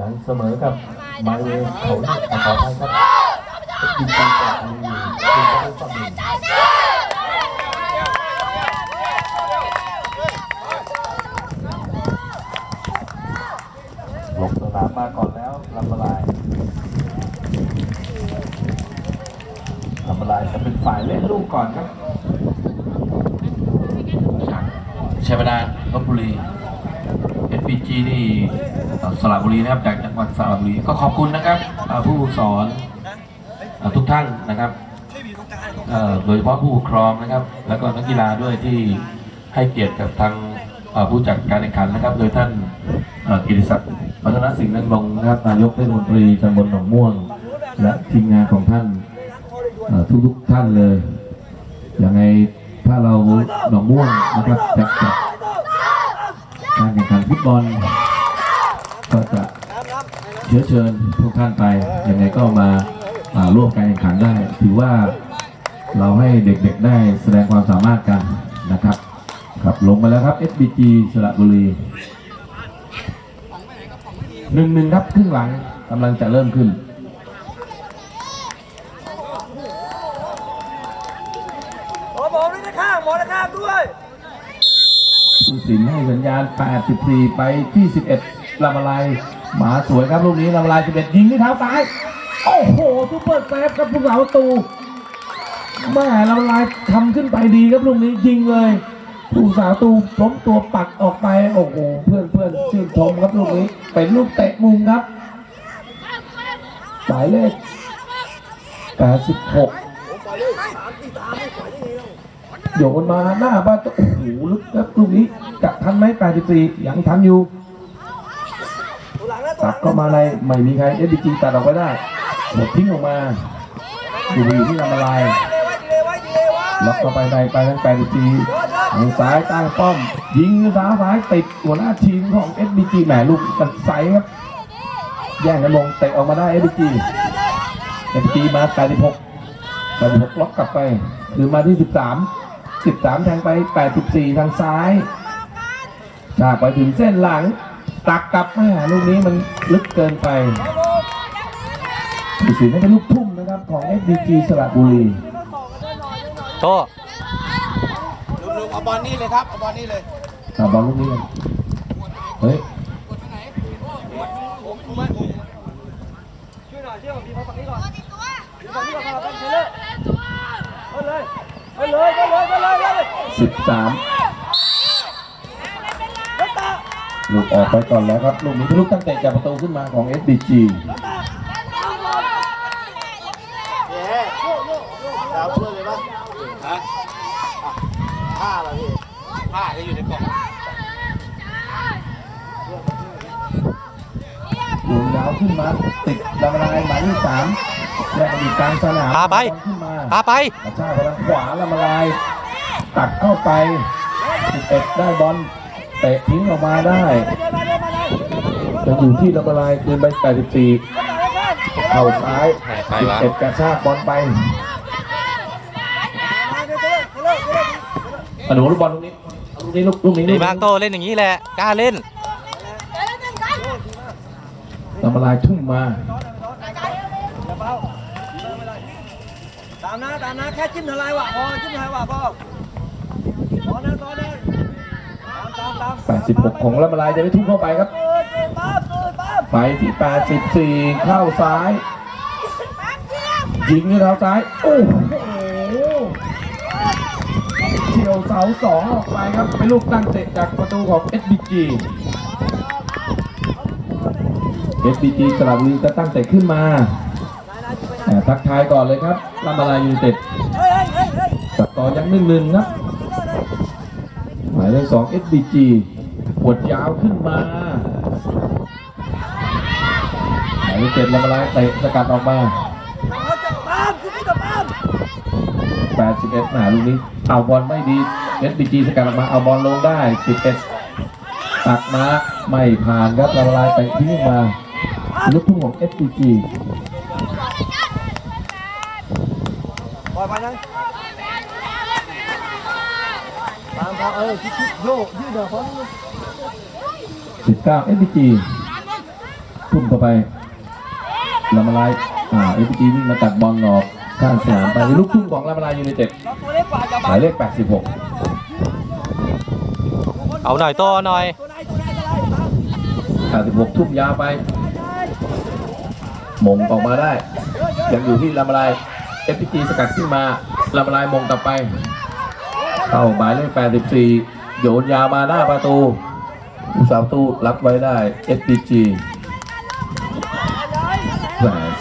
ยังเสมอกับไมาเลเขาขออภัยครับยิงปืนจากมือคุณได้ฝั่งหนึ่งลงสนามมาก่อนแล้วลำละลายลำละลายจะเป็นฝ่ายเล่นลูกก่อนครับชัยบดาลลบบุรี SPG นี่สระบุรีนะครับจากจังหวัดสระบุรีก็ขอบคุณนะครับผู้สอนทุกท่านนะครับโดยเฉพาะผู้ปกครองนะครับ แล้วก็นักกีฬาด้วยที่ให้เกียรติกับทางผู้จัดการแข่งขันนะครับ โดยท่านกิติศักดิ์วัฒนสิงห์นังลงนะครับนายกเทศมนตรีตำบลหนองม่วง และทีมงานของท่านทุกๆท่านเลยยังไงถ้าเราหนองม่วงนะครับจัด การแข่งขันฟุตบอล ก็จะเชื้อเชิญทุกท่านไปยังไงก็มาาร่วมการแข่งขันได้ ถือว่าเราให้เด็กๆได้แสดงความสามารถกันนะครับครับลงมาแล้วครับ SBG สระบุรีหนึ่งหนึ่งครับครึ่งหลังกำลังจะเริ่มขึ้น หมอหมอด้วยนะข้างหมอนะข้างด้วย ผู้ สินให้สัญญาณ 84 ไปที่ 11ลำอะไรหมาสวยครับลูกนี้ลำลาย 11 ยิงที่เท้าซ้าย โอ้โหซุปเปอร์เซฟครับผู้สาวประตูแม่ลำลายทำขึ้นไปดีครับลูกนี้ยิงเลยผู้สาวตูล้มตัวปัดออกไป โอ้โห เพื่อนเพื่อนชื่นชมครับลูกนี้ เป็นลูกเตะมุมครับ หมายเลข86 โยนมาหน้าบ้านโอ้โหลึกครับลูกนี้กะทันไหม84ยังทันอยู่ตัวหลันะตัวตัดลังเข้ามาในไม่มีใครเอ g จีตัดออกไปได้หมดทิ้งออกมา อยู่อยู่ที่ลำละลายล็อกเข้าไปในไปทั้ง84ทางซ้ายตั้งป้อม ยิงซ้ายซ้ายติดหัวหน้าทีมของ SBG แหมลูกกันใสครับ แย่งกันลงเตะออกมาได้ SBG SBG มา 86 86 ล็อกกลับไป คือมาที่ 13 13 แทงไป 84 ทางซ้ายจากไปถึงเส้นหลัง ตักกลับแม่ลูกนี้มันลึกเกินไปผู้สินให้เป็นลูกทุ่มนะครับของ SBG สระบุรีโตลุงๆเอาบอลนี่เลยครับเอาบอลนี่เลยตาบอลลูกนี้กันเฮ้ยช่วยหน่อยช่วยผมพี่เขาฝั่งนี้ก่อนฝั่งนี้ก่อนฝั่งนี้ก่อนเลย เลยเลยเลยเลยเลยเลย13แล้วตาลูกออกไปก่อนแล้วครับ ลูกนี้เป็นลูกตั้งเตะจากประตูขึ้นมาของ SBG เย้ดาวช่วยเลยป่ะฮะผ้าเหรอพี่ผ้าที่อยู่ในกล่องลูกยาวขึ้นมาติดลำลายหมายเลขสามแยกกันอยู่กลางสนามพาไปบอลขึ้นมา พาไปกระชากไปทางขวาลำลาย ตัดเข้าไป11ได้บอลเตะทิ้งออกมาได้จะอยู่ที่ลำลายคืนไป84เข่าซ้ายไปวะ11กระชากบอลไปกระโดดลูกบอลลูกนี้ลูกนี้ลูกลูกนี้ดีมากโตเล่นอย่างนี้แหละกล้าเล่นลำลายทุ่มมา ตาม นะตามนะแค่จิ้มทลายว่ะพอจิ้มทลายว่ะพอพอนะพอนะตามตามตาม86 ของลำลายจะได้ทุ่มเข้าไปครับ เปิดเปิดปั๊บเปิดปั๊บไปที่ 84 เข้าซ้าย ยิงด้วยเท้าซ้าย โอ้โหเฉียวเสาสองออกไปครับ เป็นลูกตั้งเตะจากประตูของ SBG SBG สระบุรีจะตั้งเตะขึ้นมา แต่ทักทายก่อนเลยครับ ลำบาลายยูเต็ดเฮ้ยเฮ้ยเฮ้ยสกอยังหนึ่งหนึ่งครับหมายเลขสอง SBG ปวดยาวขึ้นมาหมายเลขเจ็ดลำบาลายเตะสกัดออกมาเขาจะปั๊มคุณนี่จะปั๊ม81หนาลูกนี้เอาบอลไม่ดี SBG สกัดออกมาเอาบอลลงได้11ตักมาไม่ผ่านครับลำบาลายเตะทิ้งมาลูกทุ่งของ SBG ปล่อยไปนะตามพอ เออคิดคิดโยกยืดเดี๋ยวพอ19 SBG ทุ่มเข้าไปลำลายอ่าเอฟจีวิ่งมาตัดบอลออกข้างสนามไปลูกทุ่มของลำลายยูไนเต็ดเราตัวเล็กกว่าจะหบัมางยเลข86เอาหน่อยโตเอาหน่อยตัวไหนตัวไหนตัวไหนมา86ทุ่มยาวไปมงออกมาได้ ยังอยู่ที่ลำลายเอฟจีสกัดขึ้นมาลำลายมงกลับไป เข้าหมายเลข 84 โยนยาวมาหน้าประตูผู้สาวตู้รับไว้ได้ SBG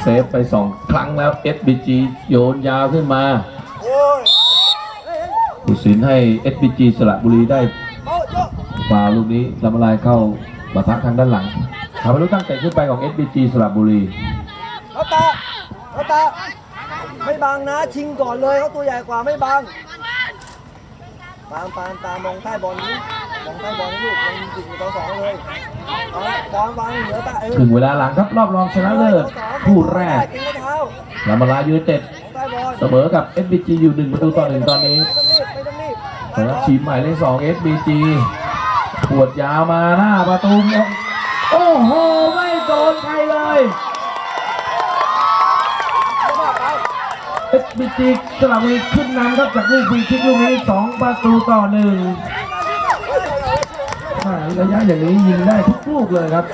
เซฟไปสองครั้งแล้ว SBG โยนยาวขึ้นมาผู้สินให้ SBG สระบุรีได้ฟาวลูกนี้ลำลายเข้าปะทะทางด้านหลังทำให้ลูกตั้งเตะขึ้นไปของ SBG สระบุรีเขาตาเขาตาไม่บังนะ ชิงก่อนเลยเขาตัวใหญ่กว่าไม่บัง ตามตามตามมองใต้บอลนี้มองใต้บอลนี้ลูกยังจิกอยู่ต่อสองเลยเอาบอลวางเหนือตาเออถึงเวลาหลังครับรอบรองชนะเลิศคู่แรกกินเท้าลำลายยูไนเต็ดมองใต้บเสมอกับ SBG อยู่หนึ่งประตูต่อหนึ่งตอนนี้ไม่ต้องรีบไม่ต้องรีบสำหรับทีมหมายเลขสอง SBG ปวดยาวมาหน้าประตู โอ้โห ไม่โดนใครเลย SBG สลับมือขึ้นนำครับจากลูกฟรีคิกลูกนี้สองประตูต่อหนึ่งอ่าระยะอย่างนี้ยิงได้ทุกลูกเลยครับ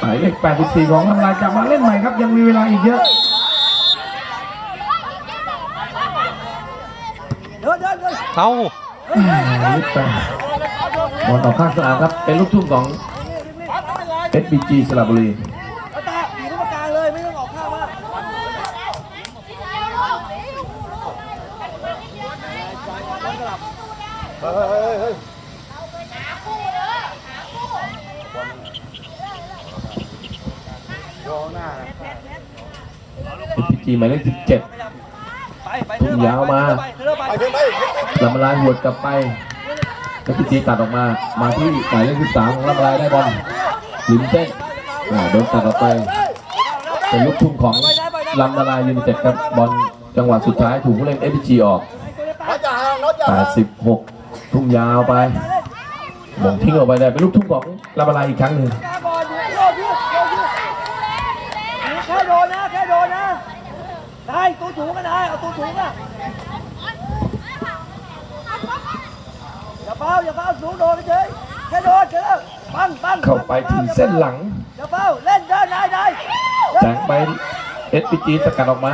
หมายเลข84 ของลำลายกลับมาเล่นใหม่ครับยังมีเวลาอีกเยอะเดินเดินเดินเอาลิปแปดบอลออกข้างสนามครับ เป็นลูกทุ่งของ SBG สระบุรี เอาตาอยู่ที่กลางเลยไม่ต้องออกข้างมาก เฮ้ยเฮ้ยเฮ้ย SBG หมายเลข17ไปไปทุ่มยาวมาเธอไปเธอไปลำลายหวดกลับไป SBG ตัดออกมา มาที่หมายเลข13ของลำลายได้บอลลิมเส้นอ่โดนตัดออกไปเป็นลูกทุ่งของลำลายยูไนเต็ดครับบอลจังหวะสุดท้ายถูกผู้เล่น SBG ออก 86 ทุ่งยาวไปมงทิ้งออกไปได้เป็นลูกทุ่งของลำละลายอีกครั้งหนึ่งกาบอลอยู่โยกยืดโยกยืดแค่โดนนะแค่โดนนะได้ตัวถูกันได้เอาตัวถูอะอย่าเฝ้าอย่าเฝ้าสูงโดนไปเฉยแค่โดนแค่แล้วปังปังเข้าไปที่เส้นหลังอย่าเฝ้าเล่นเดินได้ได้แสงไป SPG สกัดออกมา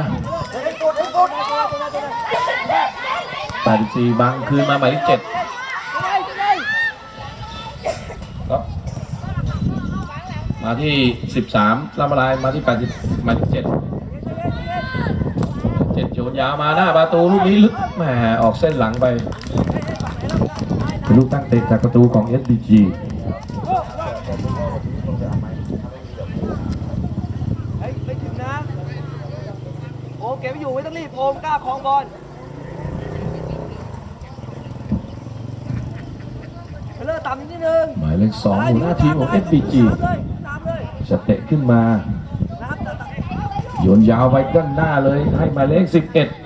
ไอ้กดไอ้กดไอ้กดไอ้กดไอ้กด 84บังคืนมาหมายเลข7ไอ้ไอ้ครับมาที่ 13ลำลายมาที่80หมายเลข7 7โยนยาวมาหน้าประตูลูกนี้ลึกแหมออกเส้นหลังไปเป็นลูกตั้งเตะจากประตูของ SPG ไอ้ไม่ถึงนะโอเก็บไม่อยู่ไม่ต้องรีบโอมกล้าคลองบอลเลิกต่ำนิดนึง หมายเลข2หัวหน้าทีมของ SPG น้ำเลยจะเตะขึ้นมาน้ำจะตัดโยนยาวไปด้านหน้าเลยให้หมายเลข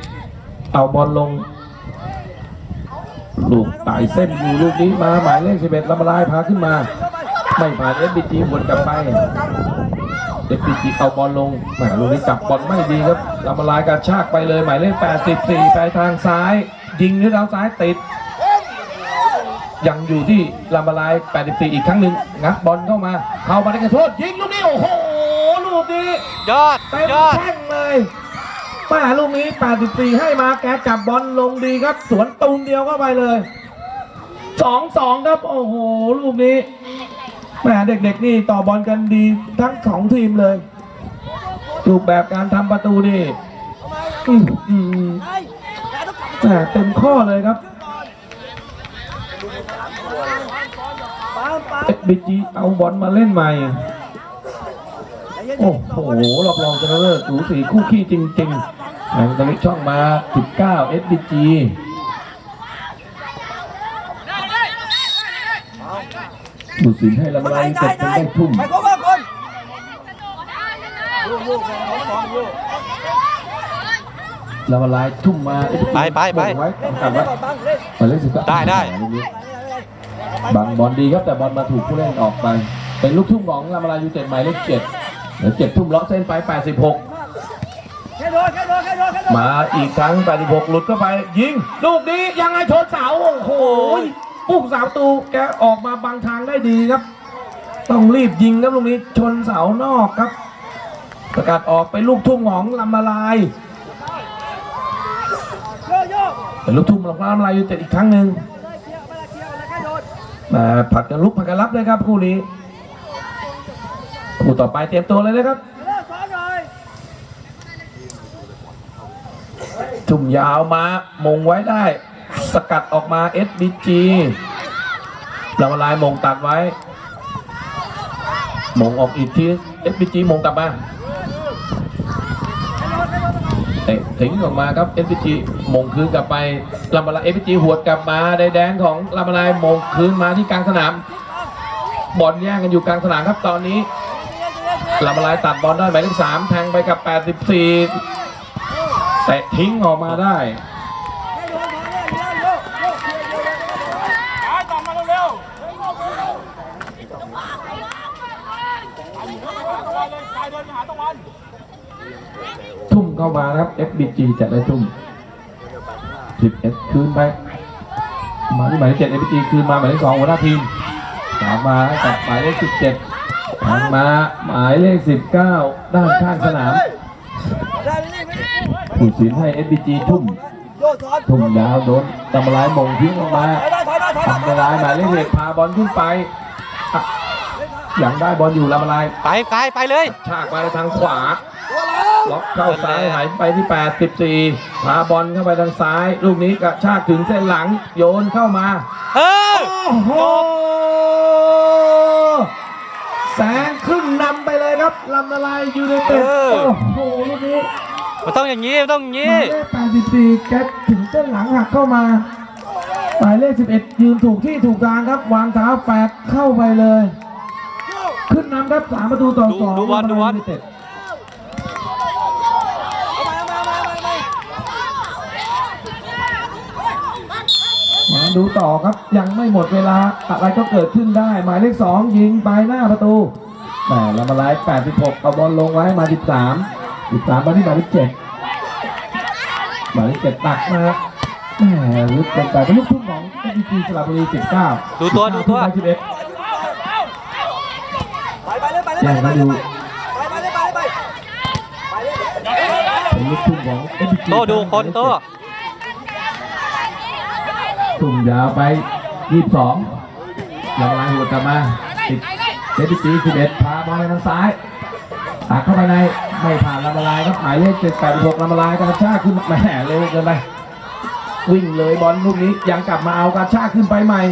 11 เอาบอลลง ลูกไต่เส้นอยู่ลูกนี้มาหมายเลข 11ลำลายพาขึ้นมา ไม่ผ่าน SBG วนกลับไป SBG เอาบอลลงแหมลูกนี้จับบอลไม่ดีครับลำลายกระชากไปเลยหมายเลข 84 ไปทางซ้าย ยิงด้วยเท้าซ้ายติด ยังอยู่ที่ลำลาย 84 อีกครั้งหนึ่งงัดบอลเข้ามา เข้ามาในกระโทษยิงลูกนี้ โอ้โห ลูกนี้ยอดเต็มยอดแข้งเลยป้าลูกนี้ 84 ให้มาแกจับบอลลงดีครับ สวนตูมเดียวเข้าไปเลย2-2ครับ โอ้โห ลูกนี้แหมเด็กๆนี่ต่อบอลกันดีทั้งสองทีมเลยรูปแบบการทำประตูนี่อืมอืมไอ้แต่ต้องกลับแหมเต็มข้อเลยครับปามปาม เอ็ดบีจีเอาบอลมาเล่นใหม่ โอ้โหรอบรองชนะเลิศสูสีคู่ขี้จริงๆแหมตอนนี้ช่องมา 19 SBG ผู้สินให้ลำลายเสร็จจนได้ทุ่มไปคนละคนลูกลูกเลยของของลูกลำลายทุ่มมา SBG ไปไปไปไว้เล่นกลับเล่ไว้นบ้างเล่นหมายเลขสิบเก้าได้ได้ลูกนี้ บังบอลดีครับแต่บอลมาถูกผู้เล่นออกไปเป็นลูกทุ่งของลามาลายูเต็ดหมายเลขเจ็ดเดี๋ยวเจ็ดทุ่มเลาะเส้นไป 86แค่โดนแค่โดนแค่โดนแค่โดนมาอีกครั้ง 86 หลุดเข้าไป ยิง ลูกนี้ยังไงชนเสาโอ้โหปุ๊กสามประตูแกออกมาบังทางได้ดีครับ ต้องรีบยิงครับลูกนี้ชนเสานอกครับสกัดออกไปลูกทุ่งของลำมาลายเป็นลูกทุ่งของลำมาลายยูเต็ดอีกครั้งหนึ่ง มาผัดกันลุกผัดกันรับเลยครับคู่นี้คู่ต่อไปเตรียมตัวเลยนะครับจุ่มยาวมามงไว้ได้ สกัดออกมา SBG ลำละลายมงตัดไว้ มงออกอีกที SBG มงกลับมา เตะทิ้งออกมาครับเอฟจีมงคืนกลับไปลำละลาย SBG หวดกลับมาในแดนของลำละลายมงคืนมาที่กลางสนาม บอลแย่งกันอยู่กลางสนามครับตอนนี้ลำละลายตัดบอลได้หมายเลขสามแทงไปกับ 84เตะทิ้งออกมาได้ แค่โดนพอแล้วโยโย่เคลียร์โยโย่ ทุ่ม เข้ามานะครับ FBG จะได้ทุ่ม11คืนไปมาที่หมายเลข7 FBG คืนมาหมายเลข2หัวหน้าทีมกลับมาให้กับหมายเลข17ทางมาหมายเลข19ด้านข้างสนามได้ไม่ได้ไม่ได้ผู้สินให้ FBG ทุ่มโยซ้อนทุ่มยาวโดนตำลายมงทิ้งออกมาถอยได้ถอยได้ถอยได้ทำลายหมายเลขเอกพาบอลขึ้นไปอะยังได้บอลอยู่ลำลายไปไปไปเลย ฉากไปทางขวาตัวแล้วล็อกเข้าซ้ายหายไปที่ 84พาบอลเข้าไปทางซ้าย ลูกนี้กระชากถึงเส้นหลัง โยนเข้ามาเฮ้ยโอ้โหแสงขึ้นนำไปเลยครับลำละลายยูไนเต็ดโอ้โหลูกนี้มันต้องอย่างนี้มันต้องอย่างหนี้ มายเลข84แกถึงเส้นหลังหักเข้ามาหมายเลข11 ยืนถูกที่ถูกทางครับ วางเท้าแปดเข้าไปเลย ขึ้นนำครับสามประตูต่อสองดูบอลดูบอลลำละลายยูไนเต็ด เอาไปเอาไปเอาไปเอาไป มา ดูต่อครับ ยังไม่หมดเวลาอะไรก็เกิดขึ้นได้ หมายเลขสองยิงไปหน้าประตูแต่ลำมาลาย86เอาบอลลงไว้มา13 13มาที่หมายเลข7หมายเลข7ตักมาแหมลึกเกินไปเป็นลูกทุ่งของเอ็นจีสระบุรี19ดูตัวดูตัว19 11ไปไปเลยไปเลยแย่งไปมาเลดูยไปไปเลยไปเลยไปไปเลยเป็นลูกทุ่งของเอ็นจีโตดูคนโต ทุ่งยาวไป 22ลำมาลายหัวกลับมาติดเอ็นจี11พาบอลไปทางซ้ายตักเข้าไปในไม่ผ่านลำลายครับหมายเลขเจ็ดแปดหกลำลายกระชากขึ้นแหมเร็วเกินไปวิ่งเลยบอลลูกนี้ยังกลับมาเอากระชากขึ้นไปใหม่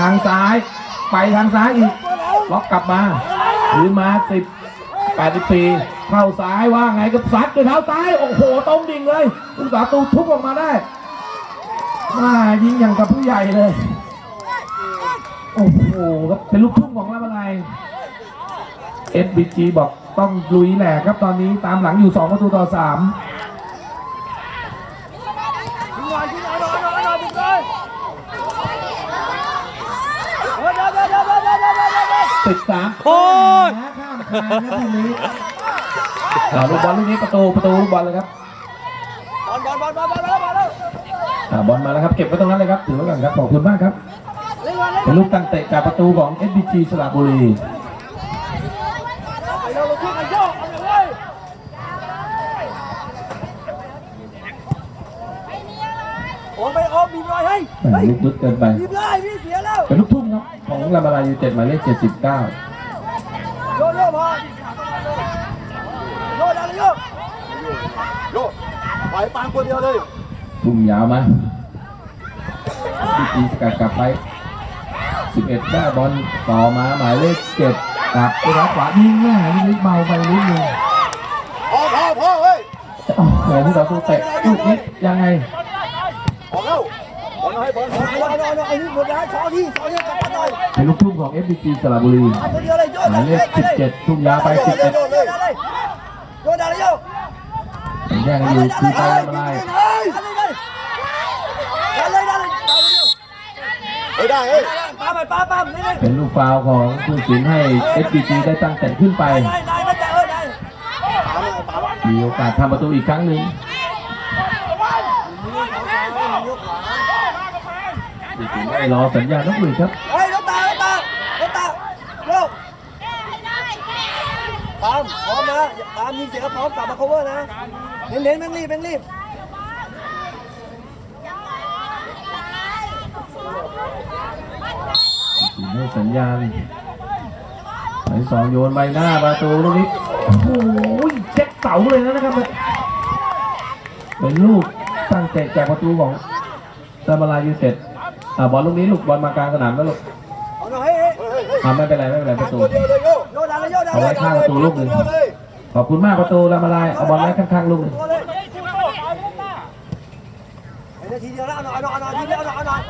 ทางซ้ายไปทางซ้ายอีกล็อกกลับมาถือมาสิบแปดสิบสี่เข้าซ้ายว่าไงก็ซัดด้วยเท้าซ้ายโอ้โหตรงดิ่งเลยผู้สาตูทุบออกมาได้ มายิงอย่างกับผู้ใหญ่เลย โอ้โหครับเป็นลูกทุ่งของลาบลาย SBG บอกต้องลุยแหลกครับตอนนี้ตามหลังอยู่ 2 ประตูต่อ 3ติดสามโอ้ยข้ามคานนะทีนี้ลูกบอลลูกนี้ประตูประตูลูกบอลเลยครับบอลบอลบอลบอลบอลบอล อ่าบอลมาแล้วครับเก็บไว้ตรงนั้นเลยครับถือไว้ก่อนครับขอบคุณมากครับเล่นบอลเล่นเป็นลูกตั้งเตะจากประตูของ SBG สระบุรีไปเร็วเราขึ้นกันโยกเอาเลยเว้ยโอนไปโอนบีบหน่อยเฮ้ยแหม่เฮ้ยลูกลึกเกินไป บีบเลยพี่เสียแล้วเป็นลูกทุ่งครับ ของลำบาลายูเต็ดหมายเลข79โยโย่พอโยดันเลยโยโยปล่อยปานคนเดียวเลย ทุ่มยาวมา SBG สกัดกลับไป 11ได้บอลต่อมาหมายเลข7กลับไปรับขวายิงแม่ยิงเบาไปนิดนึงพอพอพอเฮ้ยโอ้โหผู้ต่อสู้เตะลูกนี้ยังไงออกแล้วบอลให้บอลบอลบอลบอลไอ้นี่หมดแล้วขอที่ขอที่กลับมาหน่อยเป็นลูกทุ่งของ FBG สระบุรีเอาคนเดียวเลยโยหมายเลข17ทุ่มยาวไปโยเลย11โยเลยโยดันเลยโย แย่งอยู่ตีไปไม่ได้ไเป็นลูกฟาวของผู้สินให้ SPG ได้ตั้งแต่ขึ้นไปมีโอกาสทำประตูอีกครั้งหนึ่งผู้สินให้รอสัญญาณนักมือครับพร้อมพร้อมนะตามยิงเสียงพร้อมกลับมา cover นะ เน้นเน้นแม่งรีบแม่งรีบสินให้สัญญาณไปสองโยนใบหน้าประตูลูกนี้โอ้โหเจ็บเสาเลยนะครับ เป็นลูกตั้งแต่แจกประตูของซามาลายูเต็ดอ่าบอลลูกนี้ลูกบอลมากลางสนามแล้วลูกเอาหน่อยเฮ้ยเฮ้ยเฮ้ยอ่าไม่เป็นไรไม่เป็นไรประตูตัวเดียวเลยโยกโยกดันเลยโยกดันเอาไว้ข้างประตูลูกหนึ่ง ขอบคุณมากประตูลามาลายเอาบอลไว้ข้างๆลูกหนึ่งเลยไอ้นาทีเดียวแล้วเอาหน่อยเอาหน่อยเอาหน่อยทีเดียวเอาหน่อยเอาหน่อย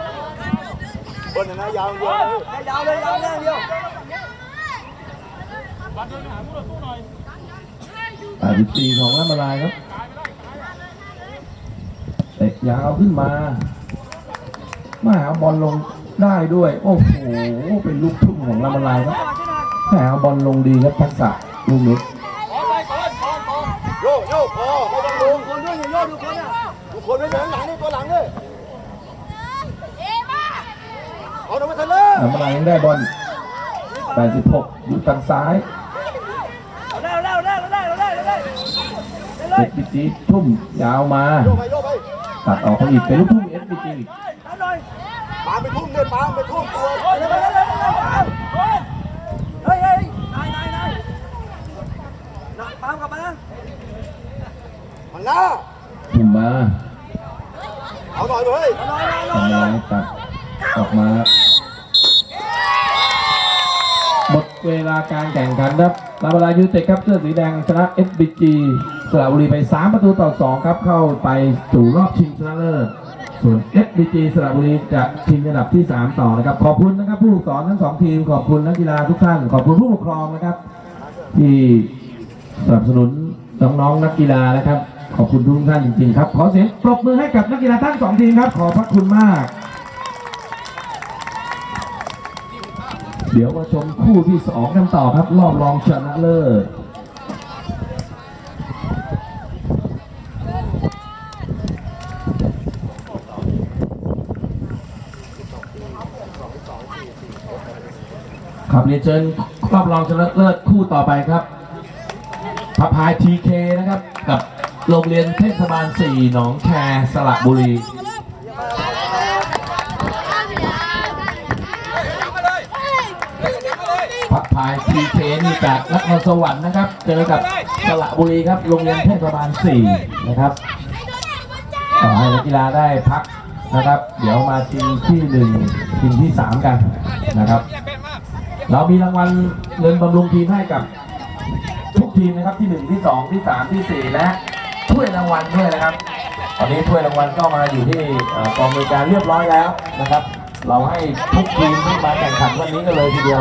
บนนะยาวเดียวยาวเลยยาวแรงเดียวอ่าสิบสี่ของลามาลายครับเตะยาวขึ้นมามาเอาบอลลงได้ด้วย โอ้โหเป็นลูกทุ่งของลามาลายครับแหมเอาบอลลงดีครับทักษะลูกนี้โยก ทุกคนอะทุกคนไปเหมือหลังนี่ตัวหลังเลยเอาหนูมาทะเลน้ำลายยังได้บอล86อยู่ทางซ้ายเอาได้เอาได้เอาได้เอาได้เอาได้เอาบีจีทุ่มยาวมาตัดออกไปอีกเป็นลูกทุ่มเอฟบีจีทำหน่ยปาไปทุ่มเนี่ยปาไปทุ่มตัวไปไวเร็วเปไปเร็วเฮ้ยเฮ้ยนายนายนายปามกลับมานะมันล่า ทุ่มมาเอาหน่อยเว้ยเอาหน่อยเอาหน่อยทำลายตัดออกมาหมดเวลาการแข่งขันครับลาบาลายูเต็ดครับเสื้อสีแดงชนะ SBG สระบุรีไป 3 ประตูต่อ 2 ครับเข้าไปสู่รอบชิงชนะเลิศส่วน SBG สระบุรีจะชิงอันดับที่ 3 ต่อนะครับ ขอบคุณนะครับผู้ฝึกสอนทั้งสองทีม ขอบคุณนักกีฬาทุกท่าน ขอบคุณผู้ปกครองนะครับ ที่สนับสนุนน้องๆนักกีฬานะครับ ขอบคุณทุกท่านจริงๆครับ ขอเสียงปรบมือให้กับนักกีฬาทั้งสองทีมครับ ขอบพระคุณมาก เดี๋ยวมาชมคู่ที่สองกันต่อครับ รอบรองชนะเลิศครับเรียนเชิญรอบรองชนะเลิศคู่ต่อไปครับพระพายทีเคนะครับกับ โรงเรียนเทศบาล4หนองแคสระบุรี พักพายทีเคนี่จากนครสวรรค์นะครับ เจอกับสระบุรีครับ โรงเรียนเทศบาล4นะครับต่อให้นักกีฬาได้พักนะครับ เดี๋ยวมาชิงที่หนึ่งชิงที่สามกันนะครับ เรามีรางวัลเงินบำรุงทีมให้กับทุกทีมนะครับที่หนึ่งที่สองที่สามที่สี่และ ถ้วยรางวัลด้วยนะครับ ตอนนี้ถ้วยรางวัลก็มาอยู่ที่กองบริการเรียบร้อยแล้วนะครับ เราให้ทุกทีมที่มาแข่งขันวันนี้กันเลยทีเดียว